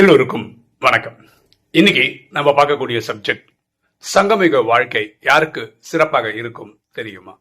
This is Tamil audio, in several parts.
எல்லோருக்கும் வணக்கம். இன்னைக்கு நம்ம பார்க்கக்கூடிய சப்ஜெக்ட் சங்கமிக வாழ்க்கை யாருக்கு சிறப்பாக இருக்கும் தெரியுமா?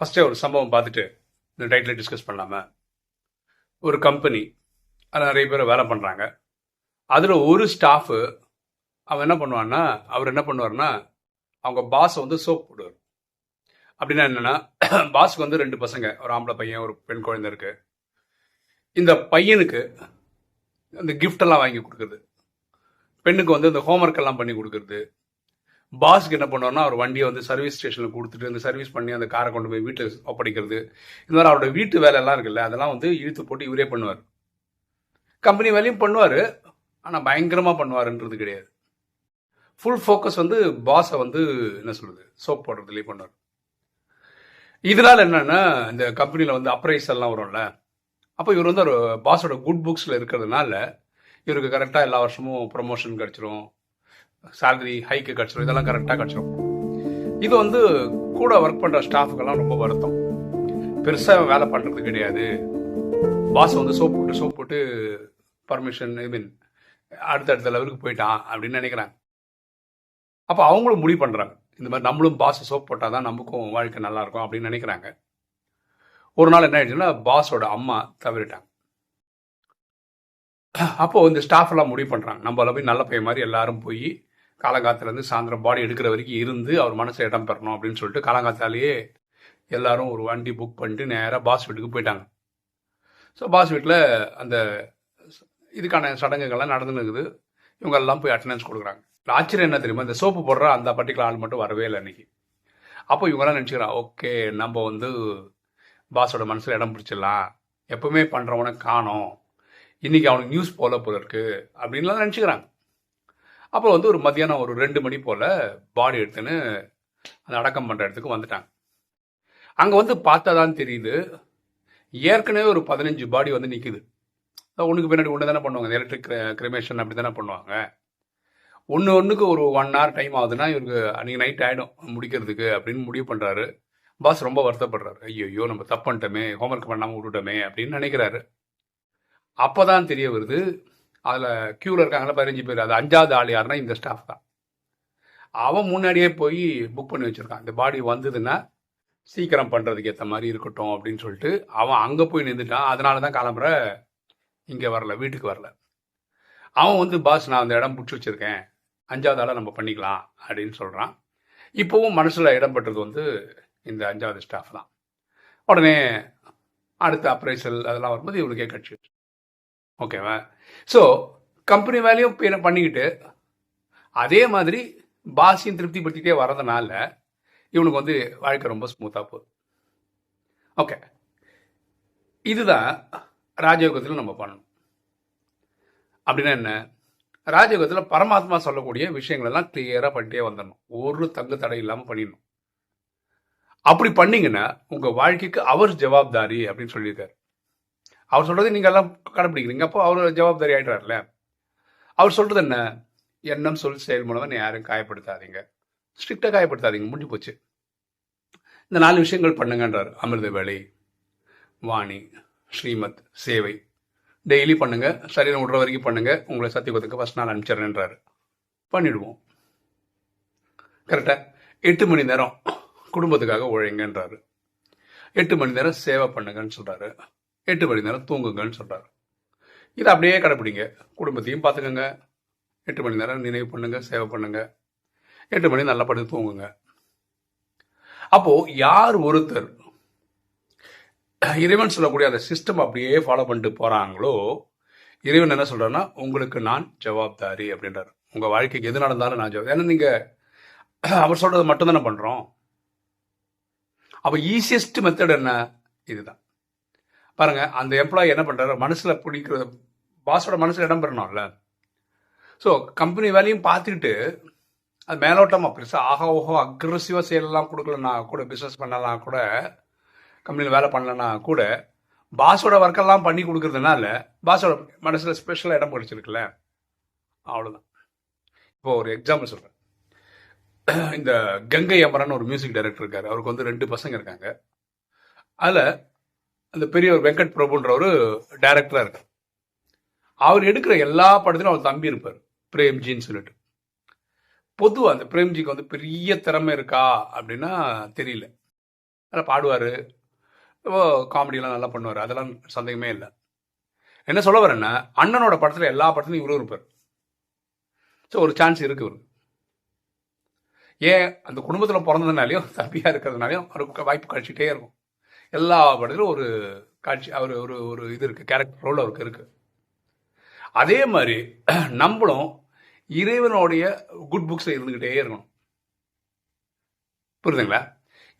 ஃபர்ஸ்டே ஒரு சம்பவம் பார்த்துட்டு இந்த டைட்டில் டிஸ்கஸ் பண்ணலாமா? ஒரு கம்பெனி அதில் நிறைய பேர் வேலை பண்ணுறாங்க அதில் ஒரு ஸ்டாஃபு அவன் என்ன பண்ணுவான்னா அவர் என்ன பண்ணுவார்னா அவங்க பாஸ் வந்து சோப் போடுவார். அப்படின்னா என்னன்னா பாஸ்க்கு வந்து ரெண்டு பசங்க ஒரு ஆம்பளை பையன் ஒரு பெண் குழந்தை இருக்கு. இந்த பையனுக்கு அந்த gift எல்லாம் வாங்கி கொடுக்குறது. பெண்ணுக்கு வந்து இந்த ஹோம்ஒர்க் எல்லாம் பண்ணி கொடுக்குறது. பாஸ்க்கு என்ன பண்ணுவார்னா அவர் வண்டியை வந்து சர்வீஸ் ஸ்டேஷனில் கொடுத்துட்டு அந்த சர்வீஸ் பண்ணி அந்த காரை கொண்டு போய் வீட்டில் ஒப்படைக்கிறது. இந்த மாதிரி அவரோட வீட்டு வேலை எல்லாம் இருக்குல்ல அதெல்லாம் வந்து இழுத்து போட்டு இவரே பண்ணுவார். கம்பெனி வேலையும் பண்ணுவார் ஆனால் பயங்கரமாக பண்ணுவாருன்றது கிடையாது. ஃபுல் ஃபோக்கஸ் வந்து பாஸை வந்து என்ன சொல்றது சோப் போடுறதுலேயே பண்ணார் இதனால என்னன்னா இந்த கம்பெனியில் வந்து அப்ரைஸ் எல்லாம் வரும்ல. அப்போ இவர் வந்து ஒரு பாஸோட குட் புக்ஸில் இருக்கிறதுனால இவருக்கு கரெக்டாக எல்லா வருஷமும் ப்ரொமோஷன் கிடச்சிரும். சேலரி ஹைக்கு கிடச்சிரும். இதெல்லாம் கரெக்டாக கிடச்சிரும். இது வந்து கூட ஒர்க் பண்ணுற ஸ்டாஃபுக்கெல்லாம் ரொம்ப வருத்தம். பெருசாக வேலை பண்ணுறது கிடையாது. பாஸ் வந்து சோப் போட்டு சோப் போட்டு பர்மிஷன் ஐ மீன் அடுத்த அடுத்த லெவலுக்கு போயிட்டான் அப்படின்னு நினைக்கிறாங்க. அப்போ அவங்களும் முடிவு பண்ணுறாங்க இந்த மாதிரி நம்மளும் பாஸை சோப் போட்டால் தான் நமக்கும் வாழ்க்கை நல்லாயிருக்கும் அப்படின்னு நினைக்கிறாங்க. ஒரு நாள் என்ன ஆயிடுச்சுன்னா பாஸோட அம்மா தவறிட்டாங்க. அப்போ இந்த ஸ்டாஃப் எல்லாம் முடிவு பண்ணுறாங்க நம்மள போய் நல்ல பையன் மாதிரி எல்லாரும் போய் காலங்காத்திலேருந்து சாயந்தரம் பாடி எடுக்கிற வரைக்கும் இருந்து அவர் மனசை இடம் பெறணும் அப்படின்னு சொல்லிட்டு காலங்காத்தாலேயே எல்லாரும் ஒரு வண்டி புக் பண்ணிட்டு நேராக பாஸ் வீட்டுக்கு போயிட்டாங்க. ஸோ பாஸ் வீட்டில் அந்த இதுக்கான சடங்குகள்லாம் நடந்துன்னு இவங்க எல்லாம் போய் அட்டண்டன்ஸ் கொடுக்குறாங்க. ஆச்சரியம் என்ன தெரியுமா? இந்த சோப்பு போடுற அந்த பர்டிகுலர் ஆள் மட்டும் வரவே இல்லை இன்னைக்கு. அப்போ இவங்கெல்லாம் நினச்சிக்கிறான் ஓகே நம்ம வந்து பாஸோட மனசில் இடம் பிடிச்சிடலாம். எப்பவுமே பண்ணுறவனை காணோம். இன்னைக்கு அவனுக்கு நியூஸ் போல போல இருக்குது அப்படின்லாம் நினச்சிக்கிறாங்க. அப்புறம் வந்து ஒரு மத்தியானம் ஒரு ரெண்டு மணி போல் பாடி எடுத்துன்னு அந்த அடக்கம் பண்ணுற இடத்துக்கு வந்துட்டாங்க. அங்கே வந்து பார்த்தா தான் தெரியுது ஏற்கனவே ஒரு பதினஞ்சு பாடி வந்து நிற்குது உனக்கு பின்னாடி ஒன்று தானே பண்ணுவாங்க. எலக்ட்ரிக் கிரிமேஷன் அப்படி தானே பண்ணுவாங்க. ஒன்று ஒன்றுக்கு ஒரு ஒன் ஹவர் டைம் ஆகுதுன்னா இவருக்கு அன்றைக்கி நைட் ஆகிடும் முடிக்கிறதுக்கு அப்படின்னு முடிவு பண்ணுறாரு பாஸ் ரொம்ப வருத்தப்படுறாரு. ஐயோ நம்ம தப்பு பண்ணிட்டோமே ஹோம்ஒர்க் பண்ணாமல் விட்டுட்டோமே அப்படின்னு நினைக்கிறாரு. அப்போ தான் தெரிய வருது அதில் க்யூவில் இருக்காங்களா பதினஞ்சு பேர் அது அஞ்சாவது ஆள் யாருன்னா இந்த ஸ்டாஃப் தான். அவன் முன்னாடியே போய் புக் பண்ணி வச்சுருக்கான். இந்த பாடி வந்ததுன்னா சீக்கிரம் பண்ணுறதுக்கு ஏற்ற மாதிரி இருக்கட்டும் அப்படின்னு சொல்லிட்டு அவன் அங்கே போய் நின்றுட்டான் அதனால தான் கிளம்புற இங்கே வரல வீட்டுக்கு வரல. அவன் வந்து பாஸ் நான் அந்த இடம் பிடிச்சி வச்சுருக்கேன். அஞ்சாவது ஆளாக நம்ம பண்ணிக்கலாம் அப்படின்னு சொல்கிறான் இப்போவும் மனசில் இடம்பெற்றது வந்து இந்த அஞ்சாவது ஸ்டாஃப் தான். உடனே அடுத்த அப்ரைசல் அதெல்லாம் வரும்போது இவனுக்கே கட்சி ஓகேவா ஸோ கம்பெனி வேலையும் பண்ணிக்கிட்டு அதே மாதிரி பாசியும் திருப்திப்படுத்திக்கிட்டே வரதுனால இவனுக்கு வந்து வாழ்க்கை ரொம்ப ஸ்மூத்தாக போகுது. ஓகே இதுதான் ராஜயோகத்தில் நம்ம பண்ணணும். அப்படின்னா என்ன? ராஜயோகத்தில் பரமாத்மா சொல்லக்கூடிய விஷயங்கள் எல்லாம் கிளியராக பண்ணிட்டே வந்துடணும் ஒரு தங்கு தடை இல்லாமல் பண்ணிடணும் அப்படி பண்ணீங்கன்னா உங்கள் வாழ்க்கைக்கு அவர் ஜவாப்தாரி அப்படின்னு சொல்லியிருக்காரு. அவர் சொல்கிறது நீங்கள் எல்லாம் கடைப்பிடிக்கிறீங்க. அப்போ அவர் ஜவாப்தாரி ஆயிட்டார்ல அவர் சொல்கிறது என்ன? எண்ணம் சொல் செயல் மூலமாக யாரும் காயப்படுத்தாதீங்க. ஸ்ட்ரிக்டாக காயப்படுத்தாதீங்க. முடிஞ்சு போச்சு. இந்த நாலு விஷயங்கள் பண்ணுங்கன்றார். அமிர்த வேலை வாணி ஸ்ரீமத் சேவை. டெய்லி பண்ணுங்க. சரீரம் விடுற வரைக்கும் பண்ணுங்க. உங்களை சத்தியகுதத்துக்கு ஃபஸ்ட் நாள் அனுப்பிச்சிடுறேன்றாரு. பண்ணிடுவோம். கரெக்டாக எட்டு மணி நேரம் குடும்பத்துக்காக உழைங்கன்றாரு. எட்டு மணி நேரம் சேவை பண்ணுங்கன்னு சொல்கிறாரு எட்டு மணி நேரம் தூங்குங்கன்னு சொல்கிறாரு இதை அப்படியே கடைப்பிடிங்க. குடும்பத்தையும் பார்த்துக்கோங்க. எட்டு மணி நேரம் நினைவு பண்ணுங்க சேவை பண்ணுங்க. எட்டு மணி நல்லா படுத்து தூங்குங்க. அப்போது யார் ஒருத்தர் இறைவன் சொல்லக்கூடிய அந்த சிஸ்டம் அப்படியே ஃபாலோ பண்ணிட்டு போகிறாங்களோ இறைவன் என்ன சொல்கிறேன்னா உங்களுக்கு நான் ஜவாப்தாரி அப்படின்றார். உங்கள் வாழ்க்கைக்கு எது நடந்தாலும் நான் ஜவாப் ஏன்னா நீங்கள் அவர் சொல்கிறது மட்டும்தானே பண்ணுறோம் அப்போ ஈஸியஸ்ட் மெத்தட் என்ன? இதுதான். பாருங்கள் அந்த எம்ப்ளாயி என்ன பண்ணுறாரு மனசில் பிடிக்கிறது பாஸோட மனசில் இடம் பெறணும்ல. ஸோ கம்பெனி வேலையும் பார்த்துக்கிட்டு அது மேலோட்டமாக பெருசாக ஆஹா ஓஹோ அக்ரஸிவாக சேலெல்லாம் கொடுக்கலன்னா கூட பிஸ்னஸ் பண்ணலாம் கூட கம்பெனியில் வேலை பண்ணலன்னா கூட பாஸோட ஒர்க்கெல்லாம் பண்ணி கொடுக்கறதுனால பாஸோட மனசில் ஸ்பெஷலாக இடம் பிடிச்சிருக்குல்ல? அவ்வளோதான் இப்போ ஒரு எக்ஸாம்பிள் சொல்கிறேன் இந்த கங்கை அமரன் ஒரு மியூசிக் டைரக்டர் இருக்கார். அவருக்கு வந்து ரெண்டு பசங்க இருக்காங்க. அதில் அந்த பெரியவர் வெங்கட் பிரபுன்ற ஒரு டைரக்டராக இருக்கார். அவர் எடுக்கிற எல்லா படத்திலும் அவர் தம்பி இருப்பார். பிரேம்ஜின்னு சொல்லிட்டு. பொதுவாக அந்த பிரேம்ஜிக்கு வந்து பெரிய திறமை இருக்கா அப்படின்னா தெரியல. நல்லா பாடுவார். காமெடியெல்லாம் நல்லா பண்ணுவார். அதெல்லாம் சந்தேகமே இல்லை. என்ன சொல்ல வரேன்னா அண்ணனோட படத்தில் எல்லா படத்துலையும் இவரும் இருப்பார். ஸோ ஒரு சான்ஸ் இருக்கு இவருக்கு. ஏன்? அந்த குடும்பத்தில் பிறந்ததுனாலையும் தம்பியாக இருக்கிறதுனாலையும் அவருக்கு வாய்ப்பு கழிச்சிட்டே இருக்கும். எல்லா படத்திலும் ஒரு காட்சி அவர் ஒரு ஒரு இது இருக்குது கேரக்டர் ரோல் அவருக்கு இருக்குது அதே மாதிரி நம்மளும் இறைவனுடைய குட் புக்ஸில் இருந்துக்கிட்டே இருக்கணும். புரியுதுங்களா?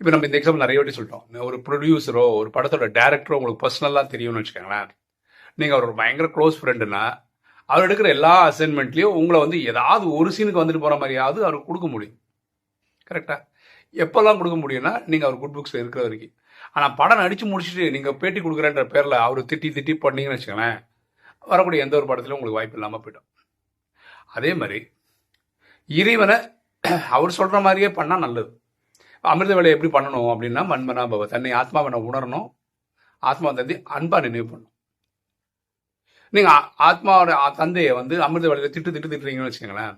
இப்போ நம்ம இந்த எக்ஸாம்பிள் நிறைய வாட்டி சொல்லிட்டோம். ஒரு ப்ரொடியூசரோ ஒரு படத்தோட டேரக்டரோ உங்களுக்கு பர்சனலாக தெரியும்னு வச்சுக்கோங்களேன். நீங்கள் அவர் ஒரு பயங்கர க்ளோஸ் ஃப்ரெண்டுனா அவர் எடுக்கிற எல்லா அசைன்மெண்ட்லேயும் உங்களை வந்து ஏதாவது ஒரு சீனுக்கு வந்துட்டு போகிற மாதிரியாவது அவருக்கு கொடுக்க முடியும். கரெக்டாக எப்போல்லாம் கொடுக்க முடியும்னா நீங்கள் அவர் குட் புக்ஸில் இருக்கிற வரைக்கும். ஆனால் படம் நடித்து முடிச்சுட்டு நீங்கள் பேட்டி கொடுக்குறன்ற பேரில் அவர் திட்டி திட்டி பண்ணீங்கன்னு வச்சுக்கோங்களேன் வரக்கூடிய எந்த ஒரு படத்துலையும் உங்களுக்கு வாய்ப்பு இல்லாமல் போயிடும். அதே மாதிரி இறைவனை அவர் சொல்கிற மாதிரியே பண்ணால் நல்லது. அமிர்த வேலையை எப்படி பண்ணணும் அப்படின்னா மண்மனா பவ தன்னை ஆத்மாவை நான் உணரணும். ஆத்மா தந்தை அன்பாக நினைவு பண்ணணும். நீங்கள் ஆத்மாவோட தந்தையை வந்து அமிர்த வேலையில் திட்டு திட்டு திட்டுறீங்கன்னு வச்சுக்கோங்களேன்.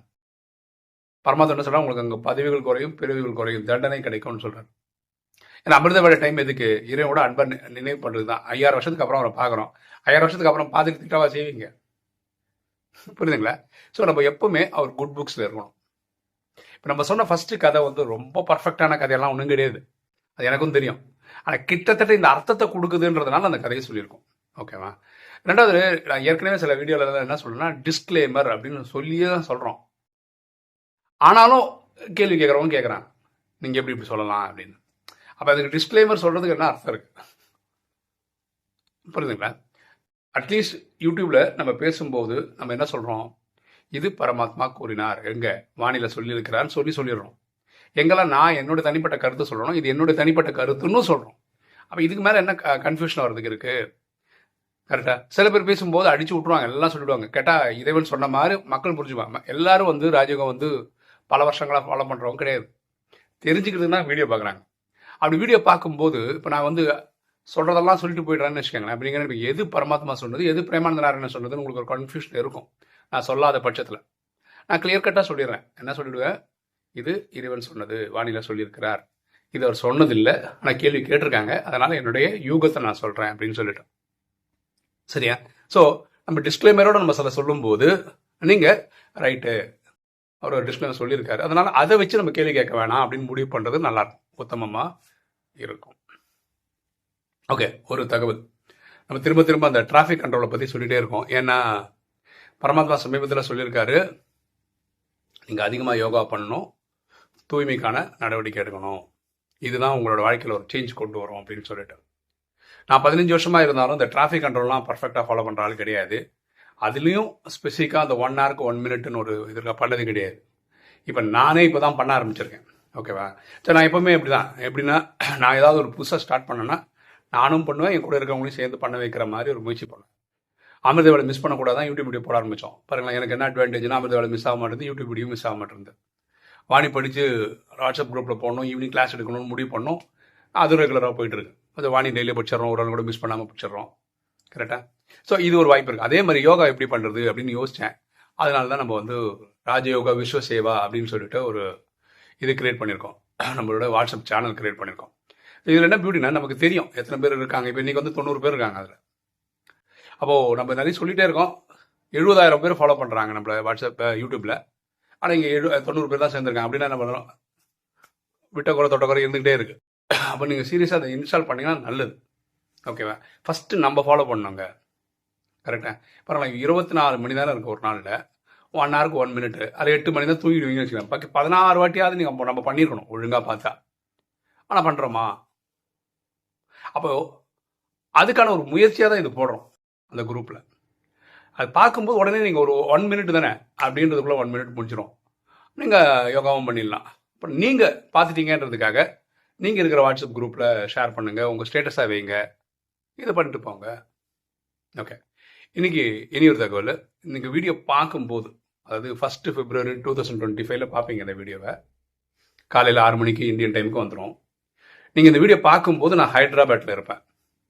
பரமாத்மா என்ன சொல்கிறா உங்களுக்கு அங்கே பதவிகள் குறையும் பிரிவுகள் குறையும் தண்டனை கிடைக்கும்னு சொல்கிறார் ஏன்னா அமிர்த வேலை டைம் எதுக்கு? இறைவோட அன்பை நினைவு பண்ணுறது தான் ஐயாயிரம் வருஷத்துக்கு அப்புறம் அவரை பார்க்குறோம். ஐயாயிரம் வருஷத்துக்கு அப்புறம் பார்த்துட்டு திட்டவா செய்வீங்க? புரியுதுங்களா? ஸோ நம்ம எப்பவுமே அவர் குட் புக்ஸில் இருக்கணும். இப்போ நம்ம சொன்ன ஃபஸ்ட்டு கதை வந்து ரொம்ப பர்ஃபெக்டான கதையெல்லாம் ஒன்றும் கிடையாது. அது எனக்கும் தெரியும். ஆனால் கிட்டத்தட்ட இந்த அர்த்தத்தை கொடுக்குதுன்றதுனால அந்த கதையை சொல்லியிருக்கோம். ஓகேவா ரெண்டாவது நான் ஏற்கனவே சில வீடியோவில் என்ன சொல்லணும்னா டிஸ்க்ளைமர் அப்படின்னு சொல்லியே தான் சொல்கிறோம் ஆனாலும் கேள்வி கேட்குறவங்க கேட்குறாங்க. நீங்கள் எப்படி இப்படி சொல்லலாம் அப்படின்னு. அப்போ அதுக்கு டிஸ்க்ளைமர் சொல்கிறதுக்கு என்ன அர்த்தம் இருக்குது புரியுதுங்களா? அட்லீஸ்ட் யூடியூப்பில் நம்ம பேசும்போது நம்ம என்ன சொல்கிறோம் இது பரமாத்மா கூறினார். எங்க? வானிலை சொல்லியிருக்கிறான்னு சொல்லி சொல்லிடுறோம். எங்கெல்லாம் நான் என்னோட தனிப்பட்ட கருத்து சொல்கிறோம் இது என்னுடைய தனிப்பட்ட கருத்துன்னு சொல்கிறோம் அப்போ இதுக்கு மேலே என்ன கன்ஃபியூஷன் வர்றதுக்கு இருக்குது கரெக்டாக சில பேர் பேசும்போது அடிச்சு விட்ருவாங்க எல்லாம் சொல்லிடுவாங்க. கேட்டால் இறைவன் சொன்ன மாதிரி மக்கள் புரிஞ்சுப்பாங்க எல்லாரும் வந்து ராஜயோகம் வந்து பல வருஷங்களாக ஃபாலோ பண்ணுறவங்க கிடையாது. தெரிஞ்சுக்கிறதுனா வீடியோ பார்க்குறாங்க. அப்படி வீடியோ பார்க்கும்போது இப்போ நான் வந்து சொல்கிறதெல்லாம் சொல்லிட்டு போயிடுறேன்னு வச்சுக்கோங்களேன். அப்படிங்கிற எது பரமாத்மா சொன்னது எது பிரேமானந்த நாராயணன் சொன்னதுன்னு உங்களுக்கு ஒரு கன்ஃபியூஷன் இருக்கும். நான் சொல்லாத பட்சத்தில். நான் கிளியர் கட்டாக சொல்லிடுறேன். என்ன சொல்லிடுவேன் இது இறைவன் சொன்னது வானிலை சொல்லியிருக்கிறார். இது அவர் சொன்னதில்லை. ஆனால் கேள்வி கேட்டிருக்காங்க. அதனால் என்னுடைய யூகத்தை நான் சொல்கிறேன் அப்படின்னு சொல்லிட்டேன். சரியா? ஸோ நம்ம டிஸ்க்ளைமரோட நம்ம சில சொல்லும்போது நீங்கள் ரைட்டு அவர் ஒரு டிஸ்க்ளைமர் சொல்லியிருக்காரு. அதனால் அதை வச்சு நம்ம கேள்வி கேட்க வேணாம் அப்படின்னு முடிவு பண்ணுறது நல்லாயிருக்கும். உத்தமமாக இருக்கும். ஓகே ஒரு தகவல். நம்ம திரும்ப திரும்ப அந்த டிராஃபிக் கண்ட்ரோலை பற்றி சொல்லிகிட்டே இருக்கோம். ஏன்னா பரமாத்மா சமீபத்தில் சொல்லியிருக்காரு நீங்கள் அதிகமாக யோகா பண்ணணும் தூய்மைக்கான நடவடிக்கை எடுக்கணும். இதுதான் உங்களோட வாழ்க்கையில் ஒரு சேஞ்ச் கொண்டு வரும் அப்படின்னு சொல்லிட்டு. நான் பதினஞ்சு வருஷமாக இருந்தாலும் இந்த டிராஃபிக் கண்ட்ரோல்லாம் பர்ஃபெக்டாக ஃபாலோ பண்ணுற ஆள் கிடையாது. அதுலேயும் ஸ்பெசிஃபிக்காக அந்த ஒன் ஹவருக்கு ஒன் மினிட்னு ஒரு இதற்காக பண்ணது கிடையாது. இப்போ நானே இப்போ தான் பண்ண ஆரம்பிச்சிருக்கேன். ஓகேவா சரி நான் எப்போவுமே இப்படி தான் எப்படின்னா நான் ஏதாவது ஒரு புதுசாக ஸ்டார்ட் பண்ணேன்னா நானும் பண்ணுவேன் என் கூட இருக்கிறவங்களையும் சேர்ந்து பண்ண வைக்கிற மாதிரி ஒரு முயற்சி பண்ணுவேன். அமிர்த வேலை மிஸ் பண்ணக்கூடாதான் யூடியூப் வீடியோ போட ஆரம்பித்தோம் பாருங்களேன் எனக்கு என்ன அட்வான்டேஜ்னா அமிர்த வேலை மிஸ் ஆக மாட்டேங்குது யூடியூப் வீடியோ மிஸ் ஆக மாட்டேங்குது. வாணி படித்து வாட்ஸ்அப் குரூப்பில் போடணும் ஈவினிங் கிளாஸ் எடுக்கணும்னு முடிவு பண்ணோம். அது ரெகுலராக போயிட்டு இருக்கு. அது வாணி டெய்லியும் படிச்சிடறோம் ஒரு நாள் கூட மிஸ் பண்ணாமல் படிச்சிடறோம். கரெக்டாக ஸோ இது ஒரு வாய்ப்பு இருக்குது அதே மாதிரி யோகா எப்படி பண்ணுறது அப்படின்னு யோசித்தேன் அதனால தான் நம்ம வந்து ராஜயோகா விஸ்வ சேவா அப்படின்னு சொல்லிட்டு ஒரு இது கிரியேட் பண்ணியிருக்கோம். நம்மளோட வாட்ஸ்அப் சேனல் கிரியேட் பண்ணியிருக்கோம். இதில் என்ன பியூட்டினா நமக்கு தெரியும். எத்தனை பேர் இருக்காங்க? இப்போ இன்றைக்கி வந்து தொண்ணூறு பேர் இருக்காங்க அதில். அப்போது நம்ம நிறைய சொல்லிகிட்டே இருக்கோம். எழுபதாயிரம் பேர் ஃபாலோ பண்ணுறாங்க நம்மளை வாட்ஸ்அப் யூடியூப்பில் ஆனால் இங்கே எழு தொண்ணூறு பேர் தான் சேர்ந்துருக்காங்க. அப்படின்னா என்ன பண்ணுறோம் விட்ட குறை தொட்ட குறை இருந்துகிட்டே இருக்குது அப்போ நீங்கள் சீரியஸாக அதை இன்ஸ்டால் பண்ணிங்கன்னா நல்லது. ஓகேவா ஃபஸ்ட்டு நம்ம ஃபாலோ பண்ணோங்க கரெக்டாக பரவாயில்ல இருபத்தி நாலு மணி நேரம் இருக்குது ஒரு நாளில். ஒன் ஹவருக்கு ஒன் மினிட்டு அது எட்டு மணி தான் தூங்கிடுவீங்கன்னு வச்சுக்கலாம் பாக்கி பதினாறு வாட்டியாவது நீங்கள் நம்ம பண்ணியிருக்கணும் ஒழுங்காக பார்த்தா. ஆனால் பண்ணுறோமா அப்போ அதுக்கான ஒரு முயற்சியாக தான் இது போடுறோம். அந்த குரூப்பில் அது பார்க்கும்போது உடனே நீங்கள் ஒரு ஒன் மினிட் தானே அப்படின்றதுக்குள்ளே ஒன் மினிட் முடிஞ்சிடும் நீங்கள் யோகாவும் பண்ணிடலாம். இப்போ நீங்கள் பார்த்துட்டீங்கன்றதுக்காக நீங்கள் இருக்கிற வாட்ஸ்அப் குரூப்பில் ஷேர் பண்ணுங்கள் உங்கள் ஸ்டேட்டஸாக வைங்க. இதை பண்ணிட்டு போங்க. ஓகே இன்றைக்கி இனி ஒரு தகவல். இன்றைக்கி வீடியோ பார்க்கும்போது அதாவது first February two thousand twenty ஃபைவ்ல பார்ப்பீங்க இந்த வீடியோவை காலையில் ஆறு மணிக்கு இந்தியன் டைமுக்கு வந்துடும் நீங்கள் இந்த வீடியோ பார்க்கும்போது நான் ஹைதராபாத்தில் இருப்பேன்.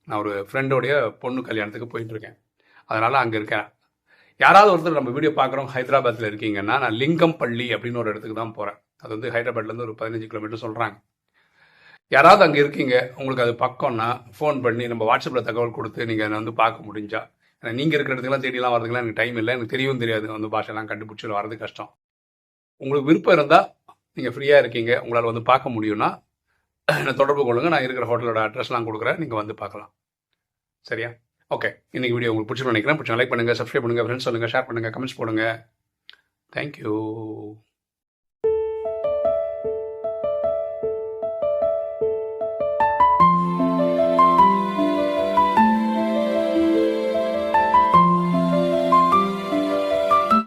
நான் ஒரு ஃப்ரெண்டோடைய பொண்ணு கல்யாணத்துக்கு போயிட்டுருக்கேன். அதனால் அங்கே இருக்கேன். யாராவது ஒருத்தர் நம்ம வீடியோ பார்க்குறோம் ஹைதராபாத்தில் இருக்கீங்கன்னா நான் லிங்கம்பள்ளி அப்படின்னு ஒரு இடத்துக்கு தான் போகிறேன் அது வந்து ஹைதராபாத்லேருந்து ஒரு பதினஞ்சு கிலோமீட்டர் சொல்கிறாங்க யாராவது அங்கே இருக்கீங்க உங்களுக்கு அது பக்கம்னா ஃபோன் பண்ணி நம்ம வாட்ஸ்அப்பில் தகவல் கொடுத்து நீங்கள் அதை வந்து பார்க்க முடிஞ்சா ஏன்னா நீங்கள் இருக்கிற இடத்துக்குலாம் தேடிலாம் வரதுக்குலாம் எனக்கு டைம் இல்லை. எனக்கு தெரியவும் தெரியாது. வந்து பாஷைலாம் கண்டுபிடிச்சி வரது கஷ்டம். உங்களுக்கு விருப்பம் இருந்தால் நீங்கள் ஃப்ரீயாக இருக்கீங்க. உங்களால் வந்து பார்க்க முடியும்னா என்னை தொடர்பு கொள்ளுங்கள் நான் இருக்கிற ஹோட்டலோட அட்ரஸ்லாம் கொடுக்குறேன். நீங்கள் வந்து பார்க்கலாம். சரியா? ஓகே இன்றைக்கி வீடியோ உங்களுக்கு பிடிச்சி நினைக்கிறேன். பிடிச்சி லைக் பண்ணுங்கள் சப்ஸ்கிரைப் பண்ணுங்கள் ஃப்ரெண்ட்ஸ் சொல்லுங்கள் ஷேர் பண்ணுங்கள் கமெண்ட்ஸ் போடுங்க. தேங்க்யூ